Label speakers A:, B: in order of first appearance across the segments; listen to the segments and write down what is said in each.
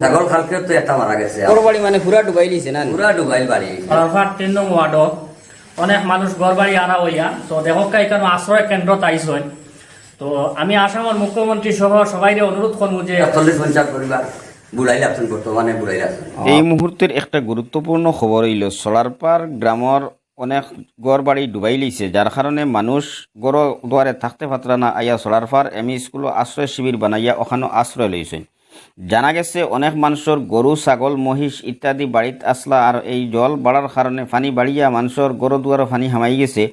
A: ছাগল খালকে তো একটা মারা গেছে।
B: ওর বাড়ি মানে পুরা ডুবাই লিছে না?
A: পুরা ডুবাইল বাড়ি
C: সরফার তিন নং ওয়ার্ড অনেক মানুষ ঘরবাড়ি আনা হইয়া তো দেখা এখানে আশ্রয় কেন্দ্র আইসন তো আমি আসামের মুখ্যমন্ত্রী সহ সবাই অনুরোধ করব যে
A: চল্লিশ পঞ্চাশ পরিবার বর্তমানে
D: এই মুহূর্তের একটা গুরুত্বপূর্ণ খবর হইল সোলারপার গ্রামর অনেক গড় বাড়ি ডুবাই লিছে যার কারণে মানুষ গড় দুয়ারে থাকতে পাত্রা না আইয়া সোলারপার এম স্কুল আশ্রয় শিবির বানাইয়া ওখানে আশ্রয় লইছেন জানা গেছে, অনেক মানুষের গরু, ছাগল, মহিষ ইত্যাদি বাড়িত আসলা আর এই জল বাড়ার কারণে পানি বাড়িয়া মানুষের গরু দুয়ারে পানি হামাই গেছে।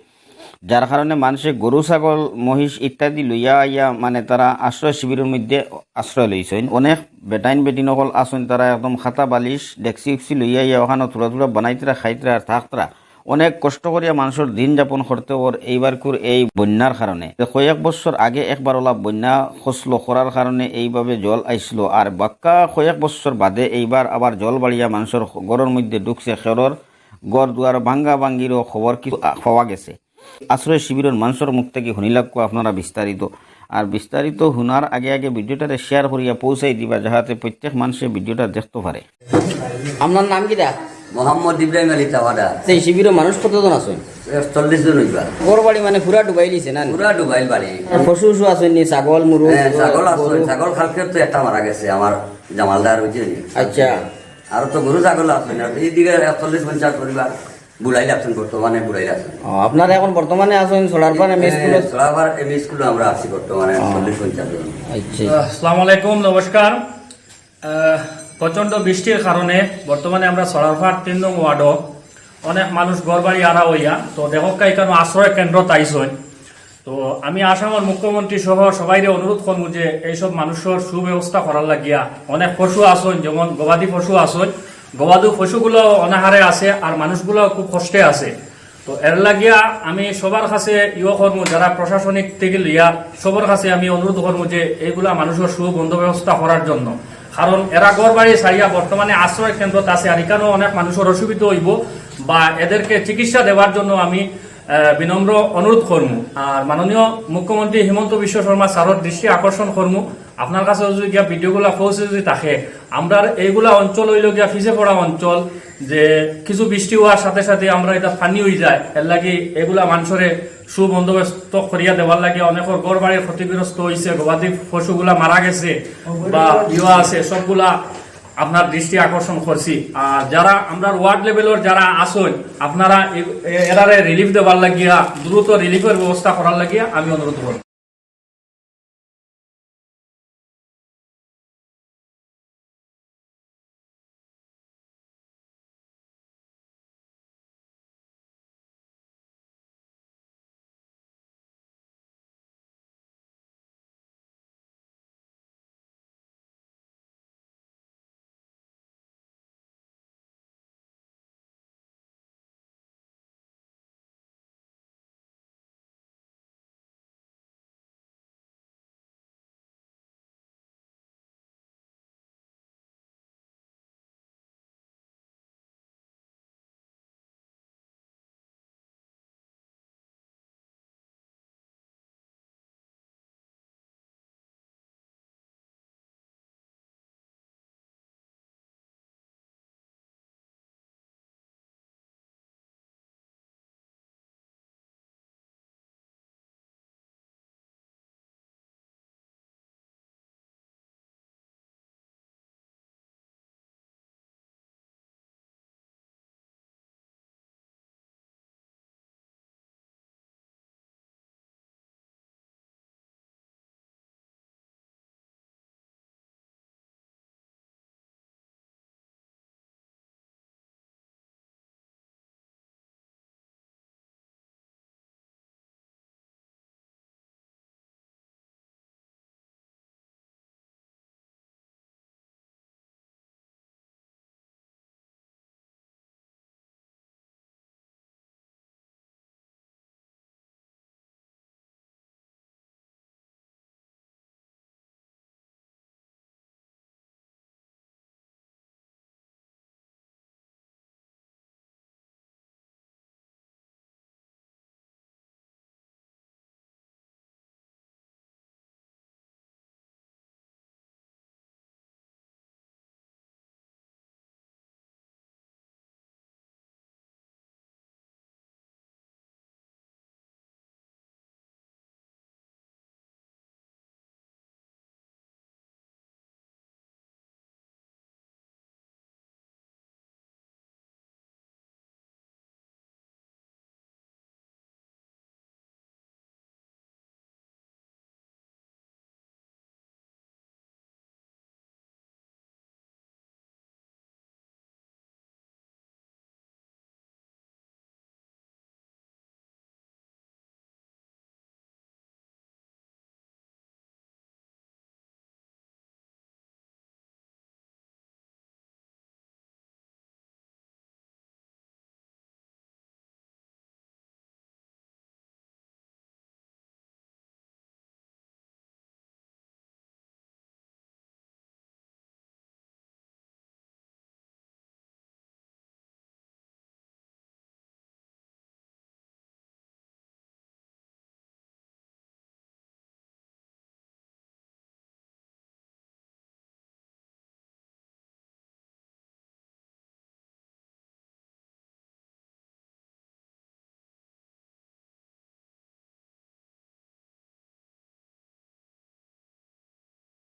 D: যার কারণে মানুষে গরু, ছাগল, মহিষ ইত্যাদি লইয়া আইয়া মানে তারা আশ্রয় শিবিরের মধ্যে আশ্রয় লইছেন। অনেক বেটাইন বেটিনকল আসেন তারা একদম খাতা বালিশ ডেক্সি উক্সি লইয়া আইয়া ওখানে থোড়া থোড়া বানাইতরা, খাইতরা আর থাকতরা। অনেক কষ্ট করিয়া মানুষের দিন যাপন করতে ওর এইবার কুর এই বন্যার কারণে। কয়েক বছর আগে একবার ওলা বন্যা খসলো করার কারণে এইভাবে জল আইসল আর বাক্কা কয়েক বছর বাদে এইবার আবার জল বাড়িয়া মানুষের গড়ের মধ্যে ঢুকছে খেরর গড় দুয়ার ভাঙ্গা ভাঙ্গিরও খবর কিছু পাওয়া গেছে। আশ্রয় শিবিরের মানুষের মুখ থেকে শুনিলাক্য আপনারা বিস্তারিত। আর বিস্তারিত শুনার আগে আগে ভিডিওটারে শেয়ার করিয়া পৌঁছাই দিবা, যাহাতে প্রত্যেক মানুষে ভিডিওটা দেখতে পারে।
B: আপনার নাম কি দা?
A: মোহাম্মদ ইব্রাহিম আলী তাওয়াডা
B: সেই শিবিরের মানুষ কতজন আছেন?
A: চল্লিশ জন হইবা।
B: বাড়ি মানে পুরা ডুবাই লিছে না?
A: পুরা ডুবাইল বাড়ি
B: পশু উশু আছেন ছাগল মুরু
A: হ্যাঁ, ছাগল আছে ছাগল খালকে তো একটা মারা গেছে আমার জামালদার বুঝছেন
B: আচ্ছা।
A: আর তো গরু ছাগল আছে না এইদিকে চল্লিশ পঞ্চাশ পরিবার বুড়াইলে আছেন বর্তমানে বুড়াইলে আছেন।
B: আপনারা এখন বর্তমানে আছেন সোলার পার এম স্কুল
A: সোলাবার এম স্কুলে আমরা আছি বর্তমানে চল্লিশ পঞ্চাশ জন।
B: আচ্ছা।
C: আসসালামু আলাইকুম নমস্কার। আহ, প্রচণ্ড বৃষ্টির কারণে বর্তমানে আমরা সরারফাট তিন নং ওয়ার্ড অনেক মানুষ ঘরবাড়ি আনা হইয়া তো দেখা এখানে আশ্রয় কেন্দ্র আইসন তো আমি আসামের মুখ্যমন্ত্রী সহ সবাই অনুরোধ করব যে এইসব মানুষের সুব্যবস্থা করার লাগিয়া। অনেক পশু আসন যেমন গবাদি পশু আসন গবাদি পশুগুলো অনাহারে আছে আর মানুষগুলো খুব কষ্টে আছে। তো এর লাগিয়া আমি সবার কাছে ইয়ে করব যারা প্রশাসনিক থেকে লিয়া সবার কাছে আমি অনুরোধ করব যে এইগুলা মানুষের সুবন্ধ ব্যবস্থা করার জন্য। কারণ এরা গড় বাড়ি ছাড়িয়া বর্তমানে আশ্রয় কেন্দ্রত আছে আর এখানেও অনেক মানুষের অসুবিধা হইব বা এদেরকে চিকিৎসা দেওয়ার জন্য আমি বিনম্র অনুরোধ করমু আর মাননীয় মুখ্যমন্ত্রী হিমন্ত বিশ্ব শর্মা স্যারের দৃষ্টি আকর্ষণ করমু আপনার কাছে যদি গিয়া ভিডিওগুলা পৌঁছে যদি থাকে, আমরা এইগুলা অঞ্চল হইল গিয়া ফিসে পড়া অঞ্চল, যে কিছু বৃষ্টি হওয়ার সাথে সাথে আমরা এটা ফানি হয়ে যায়। এর লাগি এগুলা মানুষরে সুবন্দোবস্ত করিয়া দেওয়ার লাগে। অনেকের গড় বাড়ির ক্ষতিগ্রস্ত হয়েছে গবাদি পশুগুলা মারা গেছে বা ইয়া আছে, সবগুলা আপনার দৃষ্টি আকর্ষণ করছি আর যারা আমরা ওয়ার্ড লেভেলের যারা আসন আপনারা এরারে রিলিফ দেবার লাগিয়া, দ্রুত রিলিফের ব্যবস্থা করার লাগিয়া আমি অনুরোধ করব